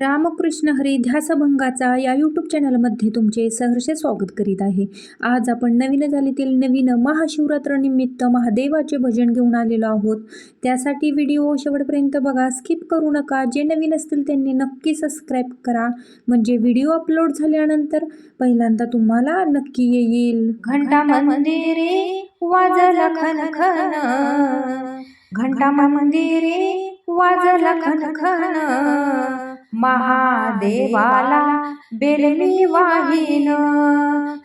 रामकृष्ण हरी ध्यासभंगाचा या यूट्यूब चॅनलमध्ये तुमचे सहर्ष स्वागत करीत आहे. आज आपण नवीन झालीतील नवीन महाशिवरात्रनिमित्त महादेवाचे भजन घेऊन आलेलो आहोत. त्यासाठी व्हिडिओ शेवटपर्यंत बघा स्किप करू नका. जे नवीन असतील त्यांनी नक्की सबस्क्राईब करा. म्हणजे व्हिडिओ अपलोड झाल्यानंतर पहिल्यांदा तुम्हाला नक्की येईल. घंटा मंदिरे वाजला खन खन घंटा मंदिरे वाजला खन खन महादेवाला बेलमी वाहिन.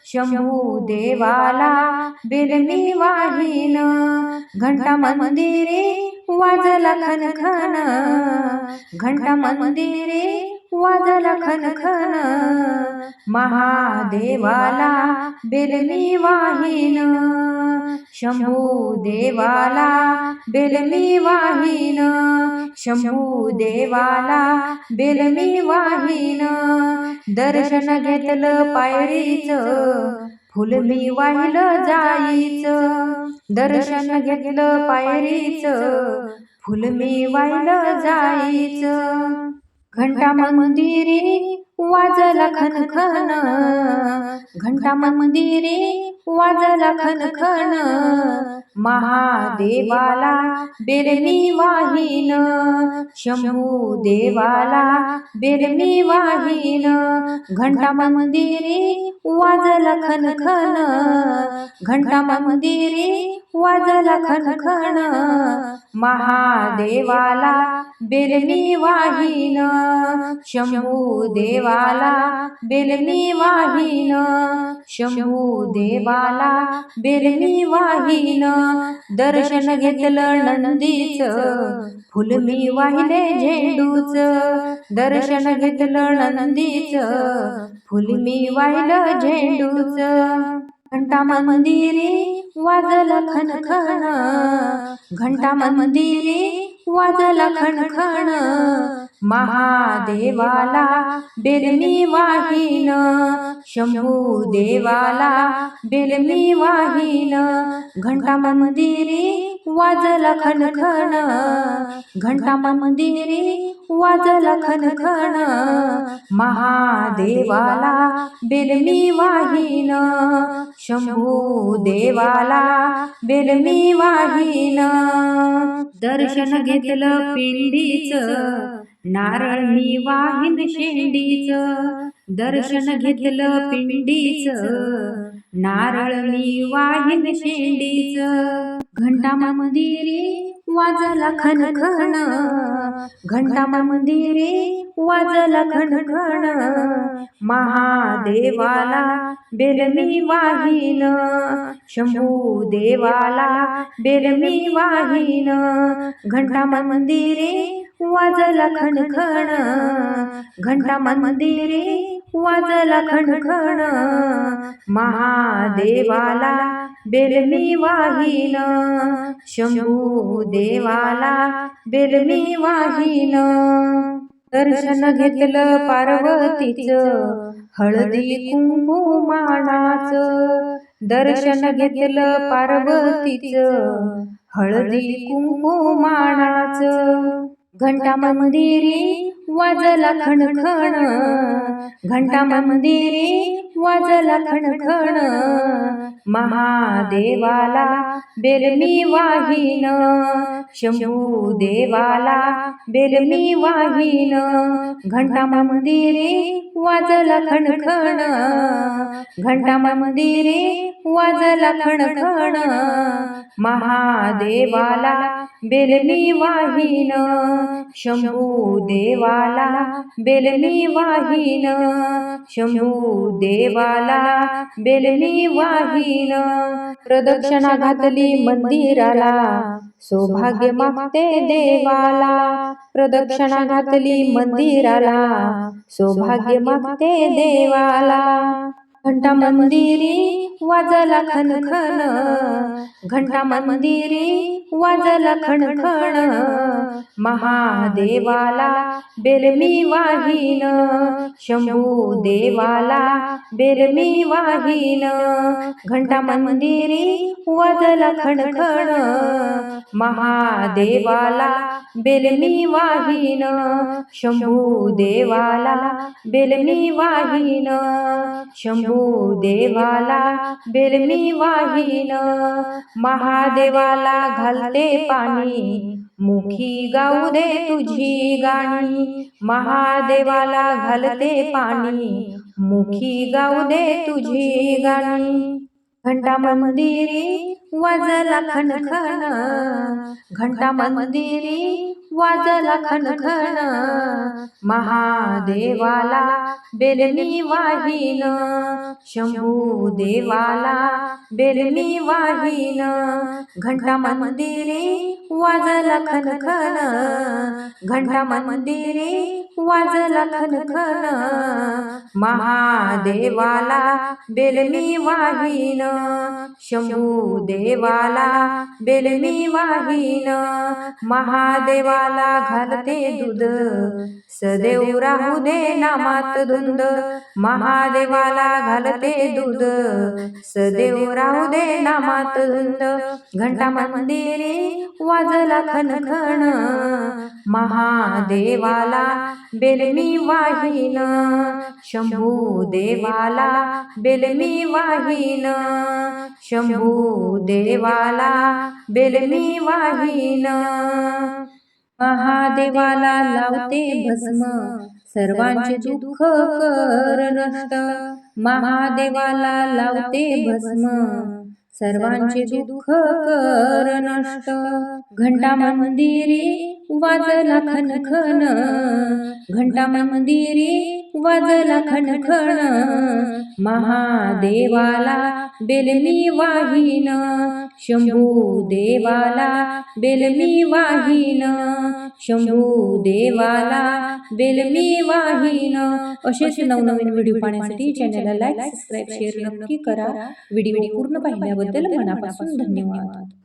शंभू देवाला बेलमी वाहिन. घंटा मंदिरे वाजला खन खन घंटा मंदिरे वाजला खन खन महादेवाला बेलमी वाहिन. शंभू देवाला बेलमी वाहिन. शंभू देवाला बेलमी वाहिन. दर्शन घेतलं पायरीच फुल मी वाहिलं जाईचं. दर्शन घेतलं पायरीच फुल मी वाहिलं जाईचं. घंटा मंदिरे वाजला खन खन घंटा मंदिरे वाजला खन खन महादेवाला बेलमी वाहिन. शंभू देवाला बेलमी वाहिन. घंटा मंदिरे वाजला खन खन घंटा मंदिरे वाजला खन खन महादेवाला बेलमी वाहिन. शंभू देवाला बेलमी वाहिन. शंभू देवाला बेलनी वाहिन. दर्शन घेतलं नंदीच फुलमी वाहिले झेंडूच. दर्शन घेतलं नंदीच फुलमी वाहिलं झेंडूच. घंटा मंदिरी वाजला खन खन घंटा मंदिरी वाजला खन खन महादेवाला बेलमी वाहिन शंभू देवाला बेलमी वाहिन घंटा मंदिरे वाजला खन घंटा मंदिरी वाजला खन महादेवाला बेलमी वाहिन. शंभू देवाला बेलमी वाहिन. दर्शन घेतलं पिंडीच. नारळ मी वाहिन शेंडीच. दर्शन घेतलं पिंडीच. नारळ मी वाहिन शेंडीच घंटा मंदिरे वाजला खणखण घंटा मंदिरे वाजला खणखण महादेवाला बेलमी वाहिन शंभू देवाला बेलमी वाहिन घंटा मंदिरे वाजला खन घंटा मंदिरे वाजला खन महादेवाला बेलमी वाहिन शंभू देवाला बेलमी वाहिन दर्शन घेतलं पार्वतीच. हळदी कुंकू मानाच दर्शन घेतलं पार्वतीच. हळदी कुंकू मानाच घंटा मंदिरी वाजला खणखण. घंटा मंदिरी वाजला खणखण. महादेवाला बेलमी वाहिन. शंभू देवाला बेलमी वाहिन. घंटा मंदिरे वाजला खणखण. घंटा मंदिरे वाजला खणखण. महादेवाला बेलमी वाहिन. शंभू देवाला बेलमी वाहिन. शंभू देवाला बेलनी वाहिन प्रदक्षिणा घातली मंदिराला. सौभाग्य मागते देवाला प्रदक्षिणा घातली मंदिराला. सौभाग्य मागते देवाला. घंटा मंदिरी वाजला खन घंटा मंदिरी वाजला खणखण. महादेवाला बेलमी वाहीन शंभू देवाला बेलमी वाहीन घंटा मंदिरी वाजला खणखण महादेवाला बेलमी वाहीन शंभू देवाला बेलमी वाहीन शंभू देवाला बेलमी वाहीन महादेवाला घालते पाणी मुखी गाऊ दे तुझी गाणी महादेवाला घालते पाणी. मुखी गाऊ दे तुझी गाणी. घंटा मंदिरी वाजला खन घंटा मंदिरी वाजला खन महादेवाला बेलनी वाहीन शंभू देवाला बेलनी वाहीन घंटा मंदिरी वाजला खन घंटा मंदिरी वाजला खन महादेवाला बेलमी वाहीन शंभू देवाला बेलमी वाहीन. महादेवाला घालते दूध. सदैव राहू दे नामात धुंद. महादेवाला घालते दूध. सदैव राहू दे नामात धुंद. घंटा मंदिरी वाजला खनखण महादेवाला बेलमी वाहीन. शंभू देवाला बेलमी वाहीन. शंभू देवाला बेलमी वाहीन. महादेवाला लावते भस्म सर्वांचे दुःख कर नष्ट. महादेवाला लावते भस्म सर्वांचे दुःख कर नष्ट. घंटा मंदिरी वाजला खन खन घंटा मंदिरी वाजला खन महादेवाला बेलमी वाहीन शंभू देवाला बेलमी वाहीन शंभू देवाला बेलमी वाहीन. असेच नवनवीन व्हिडिओ पाहण्यासाठी चॅनलला लाईक सबस्क्राईब शेअर नक्की करा. व्हिडिओ पूर्ण पाहिल्याबद्दल मनापासून धन्यवाद.